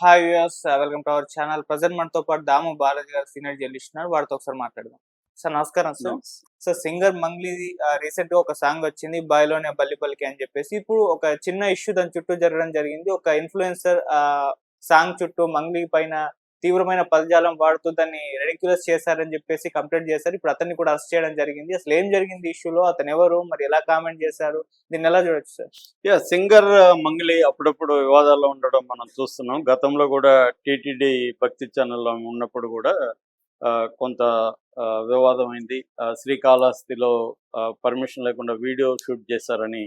Hi viewers welcome to our channel present మనతో పాటు దాము బాలాజీ గారు సీనియర్ జర్నలిస్ట్ ఉన్నారు. వాడితో ఒకసారి మాట్లాడదాం. సార్ నమస్కారం సార్ సార్ సింగర్ మంగ్లీ రీసెంట్గా ఒక సాంగ్ వచ్చింది బాయ్లోనే బల్లి పలికి అని చెప్పేసి. ఇప్పుడు ఒక చిన్న ఇష్యూ దాని చుట్టూ జరగడం జరిగింది. ఒక ఇన్ఫ్లుయెన్సర్ సాంగ్ చుట్టూ మంగ్లీ పైన తీవ్రమైన పదజాలం వాడుతూ దాన్ని రెడిక్యులస్ చేశారని చెప్పేసి కంప్లైంట్ చేశారు. ఇప్పుడు అతన్ని కూడా అరెస్ట్ చేయడం జరిగింది. అసలు ఏం జరిగింది ఇష్యూలో అతను ఎవరు? మరి ఎలా కామెంట్ చేశారు? దీన్ని ఎలా చూడొచ్చు సార్ యా సింగర్ మంగ్లీ అప్పుడప్పుడు వివాదాల్లో ఉండడం మనం చూస్తున్నాం. గతంలో కూడా టీటీడీ భక్తి ఛానల్లో ఉన్నప్పుడు కూడా ఆ, కొంత వివాదం అయింది. శ్రీకాళహస్తిలో పర్మిషన్ లేకుండా వీడియో షూట్ చేశారని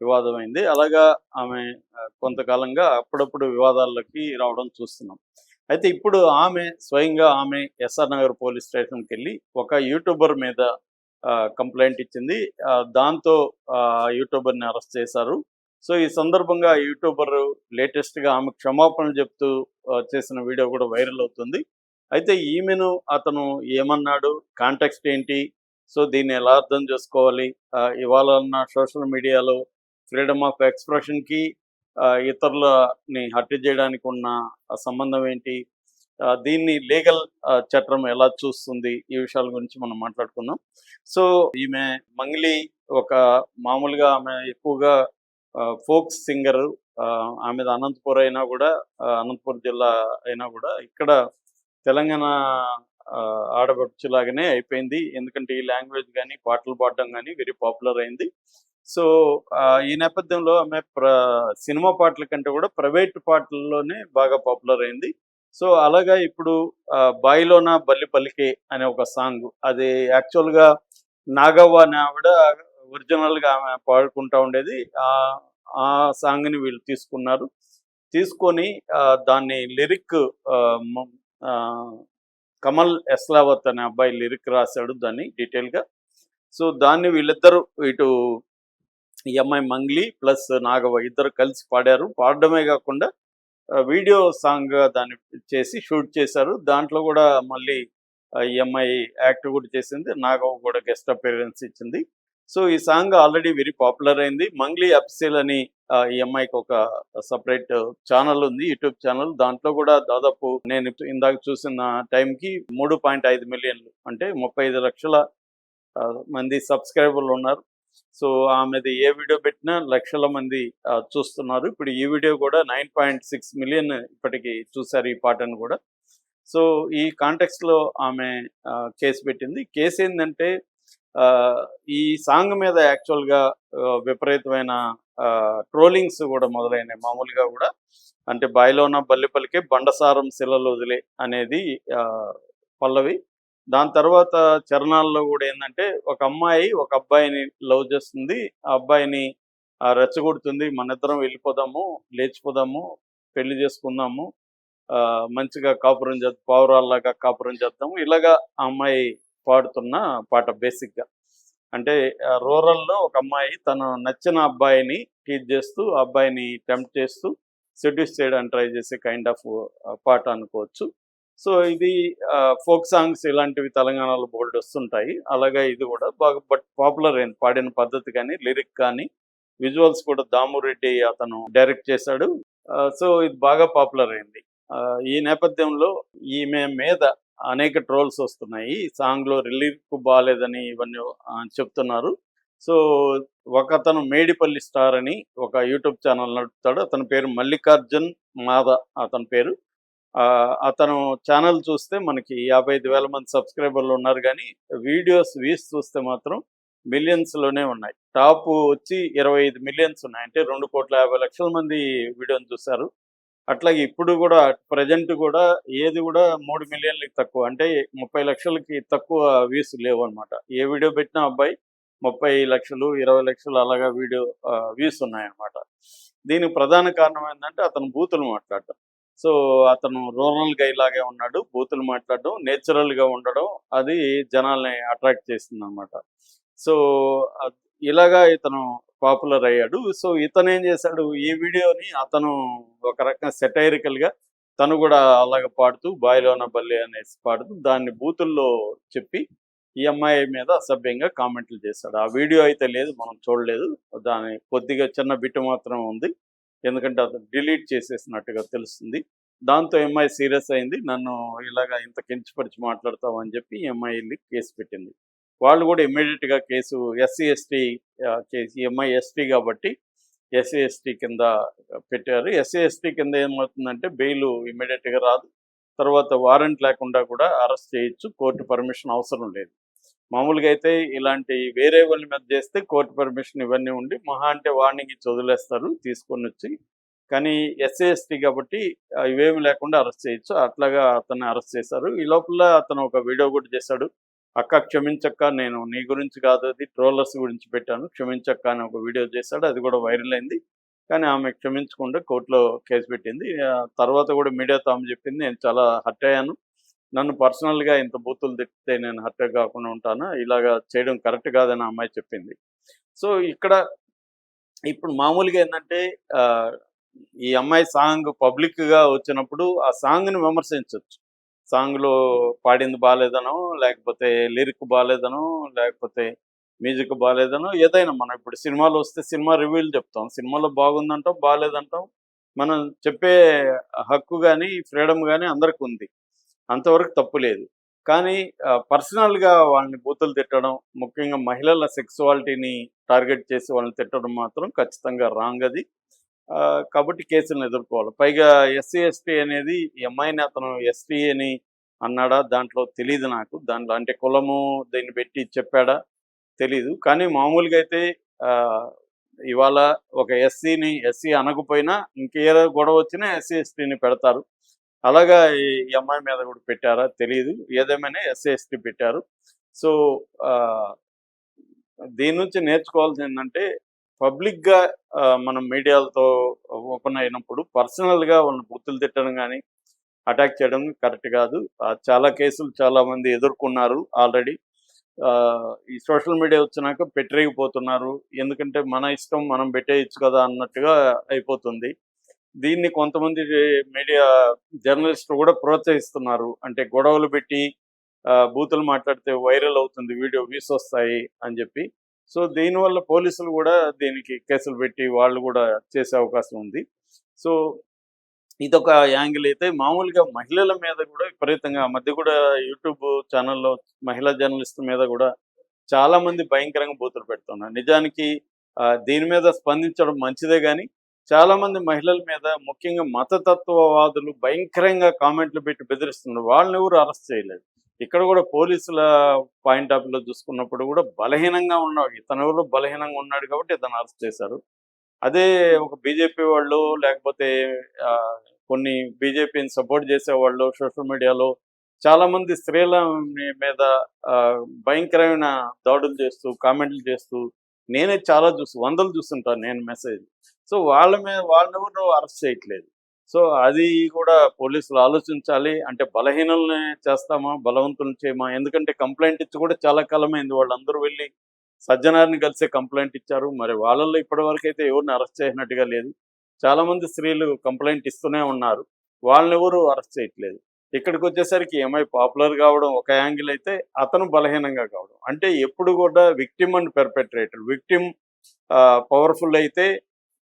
వివాదం అయింది. అలాగా ఆమె కొంతకాలంగా అప్పుడప్పుడు వివాదాల్లోకి రావడం చూస్తున్నాం. అయితే ఇప్పుడు ఆమె స్వయంగా ఆమె ఎస్ఆర్ నగర్ పోలీస్ స్టేషన్కి వెళ్ళి ఒక యూట్యూబర్ మీద కంప్లైంట్ ఇచ్చింది. దాంతో ఆ యూట్యూబర్ని అరెస్ట్ చేశారు. సో ఈ సందర్భంగా యూట్యూబర్ లేటెస్ట్గా ఆమె క్షమాపణలు చెప్తూ చేసిన వీడియో కూడా వైరల్ అవుతుంది. అయితే ఈమెను అతను ఏమన్నాడు? కాంటెక్స్ట్ ఏంటి? సో దీన్ని ఎలా అర్థం చేసుకోవాలి? ఆ, ఇవాళ ఉన్న సోషల్ మీడియాలో ఫ్రీడమ్ ఆఫ్ ఎక్స్ప్రెషన్కి ఇతరులని హత్య చేయడానికి ఉన్న సంబంధం ఏంటి? దీన్ని లీగల్ చట్టం ఎలా చూస్తుంది? ఈ విషయాల గురించి మనం మాట్లాడుకుందాం. సో ఈమె మంగ్లీ ఒక మామూలుగా ఆమె ఎక్కువగా ఫోక్ సింగర్ ఆమె అనంతపూర్ అయినా కూడా అనంతపూర్ జిల్లా అయినా కూడా ఇక్కడ తెలంగాణ ఆ, ఆడపడుచులాగానే అయిపోయింది. ఎందుకంటే ఈ లాంగ్వేజ్ కానీ పాటలు పాడడం కానీ వెరీ పాపులర్ అయింది. సో ఆ, ఈ నేపథ్యంలో ఆమె ప్ర సినిమా పాటల కంటే కూడా ప్రైవేట్ పాటల్లోనే బాగా పాపులర్ అయింది. సో అలాగా ఇప్పుడు ఆ, బాయిలోన బల్లి పలికే అనే ఒక సాంగ్ అది యాక్చువల్గా నాగవ్వ అనే ఆవిడ ఒరిజినల్గా ఆమె పాడుకుంటా ఉండేది. ఆ ఆ సాంగ్ని వీళ్ళు తీసుకున్నారు. తీసుకొని దాన్ని లిరిక్ ఆ, కమల్ ఎస్లావత్ అనే అబ్బాయి లిరిక్ రాశాడు దాన్ని డీటెయిల్గా. సో దాన్ని వీళ్ళిద్దరూ ఇటు ఈ అమ్మాయి మంగ్లీ ప్లస్ నాగవ్వ ఇద్దరు కలిసి పాడారు. పాడడమే కాకుండా వీడియో సాంగ్ దాన్ని చేసి షూట్ చేశారు. దాంట్లో కూడా మళ్ళీ ఆ, ఈ అమ్మాయి యాక్ట్ కూడా చేసింది. నాగవ్వ కూడా గెస్ట్ అపీరెన్స్ ఇచ్చింది. సో ఈ సాంగ్ ఆల్రెడీ వెరీ పాపులర్ అయింది. మంగ్లీ అప్సెల్ అని ఆ, ఈ అమ్మాయికి ఒక సపరేట్ ఛానల్ ఉంది యూట్యూబ్ ఛానల్. దాంట్లో కూడా దాదాపు నేను ఇందాక చూసిన టైంకి మూడు పాయింట్ ఐదు మిలియన్లు అంటే ముప్పై ఐదు లక్షల ఆ, మంది సబ్స్క్రైబర్లు ఉన్నారు. సో ఆమెది ఏ వీడియో పెట్టినా లక్షల మంది ఆ, చూస్తున్నారు. ఇప్పుడు ఈ వీడియో కూడా నైన్ పాయింట్ సిక్స్ మిలియన్ ఇప్పటికి చూశారు ఈ పాటను కూడా. సో ఈ కాంటెక్స్లో లో ఆమె కేసు పెట్టింది. కేసు ఏంటంటే ఆ, ఈ సాంగ్ మీద యాక్చువల్గా విపరీతమైన ట్రోలింగ్స్ కూడా మొదలైనాయి మామూలుగా కూడా. అంటే బాయిలోన బల్లెపల్లికే బండసారం శిలలు వదిలే అనేది ఆ, పల్లవి. దాని తర్వాత చరణాల్లో కూడా ఏంటంటే ఒక అమ్మాయి ఒక అబ్బాయిని లవ్ చేస్తుంది. ఆ అబ్బాయిని రెచ్చగొడుతుంది. మన ఇద్దరం వెళ్ళిపోదాము లేచిపోదాము పెళ్ళి చేసుకుందాము ఆ, మంచిగా కాపురం చేద్దాం పావురాల్లాగా కాపురం చేద్దాము. ఇలాగా ఆ అమ్మాయి పాడుతున్న పాట బేసిక్గా. అంటే రూరల్లో ఒక అమ్మాయి తను నచ్చిన అబ్బాయిని టీచ్ చేస్తూ ఆ అబ్బాయిని టెంప్ట్ చేస్తూ సెడ్యూస్ చేయడానికి ట్రై చేసే కైండ్ ఆఫ్ పాట అనుకోవచ్చు. సో ఇది ఫోక్ సాంగ్స్ ఇలాంటివి తెలంగాణలో బోల్డ్ వస్తుంటాయి. అలాగే ఇది కూడా బాగా బట్ పాపులర్ అయింది పాడిన పద్ధతి కానీ లిరిక్ కానీ విజువల్స్ కూడా దామురెడ్డి అతను డైరెక్ట్ చేశాడు. సో ఇది బాగా పాపులర్ అయింది. ఆ, ఈ నేపథ్యంలో ఈమె మీద అనేక ట్రోల్స్ వస్తున్నాయి. ఈ సాంగ్లో రిలీఫ్ బాగాలేదని ఇవన్నీ చెప్తున్నారు. సో ఒక అతను మేడిపల్లి స్టార్ అని ఒక యూట్యూబ్ ఛానల్ నడుపుతాడు. అతని పేరు మల్లికార్జున్ మాద అతని పేరు. అతను ఛానల్ చూస్తే మనకి యాభై ఐదు వేల మంది సబ్స్క్రైబర్లు ఉన్నారు కానీ వీడియోస్ వ్యూస్ చూస్తే మాత్రం మిలియన్స్లోనే ఉన్నాయి. టాప్ వచ్చి ఇరవై ఐదు మిలియన్స్ ఉన్నాయి. అంటే రెండు కోట్ల యాభై లక్షల మంది వీడియోని చూశారు. అట్లాగే ఇప్పుడు కూడా ప్రజెంట్ కూడా ఏది కూడా మూడు మిలియన్లకి తక్కువ. అంటే ముప్పై లక్షలకి తక్కువ వ్యూస్ లేవు అనమాట ఏ వీడియో పెట్టినా అబ్బాయి ముప్పై లక్షలు ఇరవై లక్షలు అలాగా వీడియో వ్యూస్ ఉన్నాయన్నమాట. దీనికి ప్రధాన కారణం ఏంటంటే అతను బూతులు మాట్లాడటం. సో అతను రూరల్ గై లాగే ఉన్నాడు బూతులు మాట్లాడడం నేచురల్గా ఉండడం అది జనాల్ని అట్రాక్ట్ చేసింది అనమాట సో ఇలాగా ఇతను పాపులర్ అయ్యాడు. సో ఇతను ఏం చేశాడు ఈ వీడియోని అతను ఒక రకంగా సెటైరికల్గా తను కూడా అలాగ పాడుతూ బాయిలోన బల్లి అనేసి పాడుతూ దాన్ని బూతుల్లో చెప్పి ఈ అమ్మాయి మీద అసభ్యంగా కామెంట్లు చేశాడు. ఆ వీడియో అయితే లేదు మనం చూడలేదు. దాని కొద్దిగా చిన్న బిట్టు మాత్రం ఉంది. ఎందుకంటే అతను డిలీట్ చేసేసినట్టుగా తెలుస్తుంది. దాంతో ఎంఐ సీరియస్ అయింది. నన్ను ఇలాగా ఇంత కించపరిచి మాట్లాడతావు అని చెప్పి ఎంఐ వెళ్ళి కేసు పెట్టింది. వాళ్ళు కూడా ఇమ్మీడియట్గా గా కేసు ఎస్సీ ఎస్టీ కేసు ఎంఐ ఎస్టీ కాబట్టి ఎస్సీ ఎస్టీ కింద పెట్టారు. ఎస్సీ ఎస్టీ కింద ఏమవుతుందంటే బెయిల్గా రాదు. తర్వాత వారెంట్ లేకుండా కూడా అరెస్ట్ చేయొచ్చు. కోర్టు పర్మిషన్ అవసరం లేదు. మామూలుగా అయితే ఇలాంటి వేరే వాళ్ళ మీద చేస్తే కోర్టు పర్మిషన్ ఇవన్నీ ఉండి మహా అంటే వార్నింగ్ ఇచ్చి వదిలేస్తారు తీసుకొని వచ్చి. కానీ ఎస్సీ ఎస్టీ కాబట్టి ఇవేమి లేకుండా అరెస్ట్ చేయొచ్చు. అట్లాగా అతన్ని అరెస్ట్ చేశారు. ఈ లోపల అతను ఒక వీడియో కూడా చేశాడు. అక్క క్షమించక్క నేను నీ గురించి కాదు అది ట్రోలర్స్ గురించి పెట్టాను. క్షమించక్క అని ఒక వీడియో చేశాడు. అది కూడా వైరల్ అయింది. కానీ ఆమె క్షమించకుండా కోర్టులో కేసు పెట్టింది. తర్వాత కూడా మీడియాతో ఆమె చెప్పింది. నేను చాలా హర్ట్ అయ్యాను. నన్ను పర్సనల్గా ఇంత బూతులు తిప్పితే నేను హర్ట్ కాకుండా ఉంటాను? ఇలాగా చేయడం కరెక్ట్ కాదని అమ్మాయి చెప్పింది. సో ఇక్కడ ఇప్పుడు మామూలుగా ఏంటంటే ఆ, ఈ అమ్మాయి సాంగ్ పబ్లిక్గా వచ్చినప్పుడు ఆ సాంగ్ని విమర్శించవచ్చు సాంగ్లో పాడింది బాగాలేదనో లేకపోతే లిరిక్ బాగాలేదనో లేకపోతే మ్యూజిక్ బాగాలేదనో ఏదైనా మనం ఇప్పుడు సినిమాలు వస్తే సినిమా రివ్యూలు చెప్తాం. సినిమాలో బాగుందంటాం బాగాలేదంటాం మనం చెప్పే హక్కు కానీ ఫ్రీడమ్ కానీ అందరికి ఉంది అంతవరకు తప్పు లేదు. కానీ పర్సనల్గా వాళ్ళని బూతులు తిట్టడం ముఖ్యంగా మహిళల సెక్సువాలిటీని టార్గెట్ చేసి వాళ్ళని తిట్టడం మాత్రం ఖచ్చితంగా రాంగ్ అది. ఆ, కాబట్టి కేసులను ఎదుర్కోవాలి. పైగా ఎస్సీ ఎస్టీ అనేది ఎంఐని అతను ఎస్టీ అని అన్నాడా? దాంట్లో తెలియదు నాకు. దాంట్లో అంటే కులము దీన్ని పెట్టి చెప్పాడా? తెలీదు. కానీ మామూలుగా అయితే ఇవాళ ఒక ఎస్సీని ఎస్సీ అనకపోయినా ఇంకే గొడవ వచ్చినా ఎస్సీ ఎస్టీని పెడతారు. అలాగా ఈ అమ్మాయి మీద కూడా పెట్టారా? తెలియదు ఏదేమైనా ఎస్సీ పెట్టారు. సో ఆ, దీని నుంచి నేర్చుకోవాల్సింది ఏంటంటే పబ్లిక్గా మనం మీడియాలతో ఓపెన్ అయినప్పుడు పర్సనల్గా వాళ్ళని బుద్ధులు తిట్టడం కానీ అటాక్ చేయడం కరెక్ట్ కాదు. చాలా కేసులు చాలా మంది ఎదుర్కొన్నారు ఆల్రెడీ. ఈ సోషల్ మీడియా వచ్చినాక పెట్టరేగిపోతున్నారు. ఎందుకంటే మన ఇష్టం మనం పెట్టేయచ్చు కదా అన్నట్టుగా అయిపోతుంది. దీన్ని కొంతమంది మీడియా జర్నలిస్టులు కూడా ప్రోత్సహిస్తున్నారు. అంటే గొడవలు పెట్టి బూతులు మాట్లాడితే వైరల్ అవుతుంది వీడియో వ్యూస్ వస్తాయి అని చెప్పి. సో దీనివల్ల పోలీసులు కూడా దీనికి కేసులు పెట్టి వాళ్ళు కూడా చేసే అవకాశం ఉంది. సో ఇదొక యాంగిల్ అయితే మామూలుగా మహిళల మీద కూడా విపరీతంగా మధ్య కూడా యూట్యూబ్ ఛానల్లో మహిళా జర్నలిస్ట్ మీద కూడా చాలా మంది భయంకరంగా బూతులు పెడుతున్నారు. నిజానికి దీని మీద స్పందించడం మంచిదే కానీ చాలా మంది మహిళల మీద ముఖ్యంగా మతతత్వవాదులు భయంకరంగా కామెంట్లు పెట్టి బెదిరిస్తున్నారు. వాళ్ళని ఎవరు అరెస్ట్ చేయలేదు. ఇక్కడ కూడా పోలీసుల పాయింట్ ఆఫ్లో చూసుకున్నప్పుడు కూడా బలహీనంగా ఉన్నాడు. ఇతను ఎవరు బలహీనంగా ఉన్నాడు కాబట్టి ఇతను అరెస్ట్ చేశారు. అదే ఒక బీజేపీ వాళ్ళు లేకపోతే ఆ, కొన్ని బీజేపీని సపోర్ట్ చేసే వాళ్ళు సోషల్ మీడియాలో చాలా మంది స్త్రీల మీద ఆ, భయంకరమైన దాడులు చేస్తూ కామెంట్లు చేస్తూ నేనే చాలా చూసి వందలు చూస్తుంటాను నేను మెసేజ్. సో వాళ్ళ మీద వాళ్ళని ఎవరు అరెస్ట్ చేయట్లేదు. సో అది కూడా పోలీసులు ఆలోచించాలి. అంటే బలహీనల్ని చేస్తామా? బలవంతులను చేయమా? ఎందుకంటే కంప్లైంట్ ఇచ్చి కూడా చాలా కాలమైంది. వాళ్ళందరూ వెళ్ళి సజ్జనారిని కలిసే కంప్లైంట్ ఇచ్చారు. మరి వాళ్ళల్లో ఇప్పటి వరకు అయితే ఎవరిని అరెస్ట్ చేసినట్టుగా లేదు. చాలా మంది స్త్రీలు కంప్లైంట్ ఇస్తూనే ఉన్నారు. వాళ్ళని ఎవరు అరెస్ట్ చేయట్లేదు. ఇక్కడికి వచ్చేసరికి ఏమై పాపులర్ కావడం ఒక యాంగిల్ అయితే అతను బలహీనంగా కావడం. అంటే ఎప్పుడు కూడా victim and perpetrator victim powerful అయితే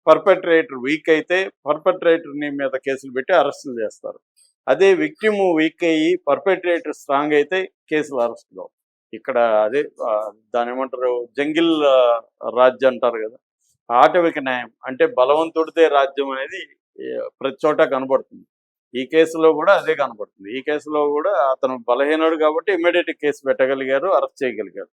పర్పట్రేటర్ వీక్ అయితే పర్పట్రేటర్ని మీద కేసులు పెట్టి అరెస్టులు చేస్తారు. అదే విక్టిమ్ వీక్ అయ్యి పర్పట్రేటర్ స్ట్రాంగ్ అయితే కేసులు అరెస్టులు ఇక్కడ అదే దాని ఏమంటారు జంగిల్ రాజ్యం అంటారు కదా ఆటవిక న్యాయం అంటే బలవంతుడితే రాజ్యం అనేది ప్రతి చోట కనబడుతుంది. ఈ కేసులో కూడా అదే కనబడుతుంది. ఈ కేసులో కూడా అతను బలహీనుడు కాబట్టి ఇమ్మీడియట్ కేసు పెట్టగలిగారు అరెస్ట్ చేయగలిగారు.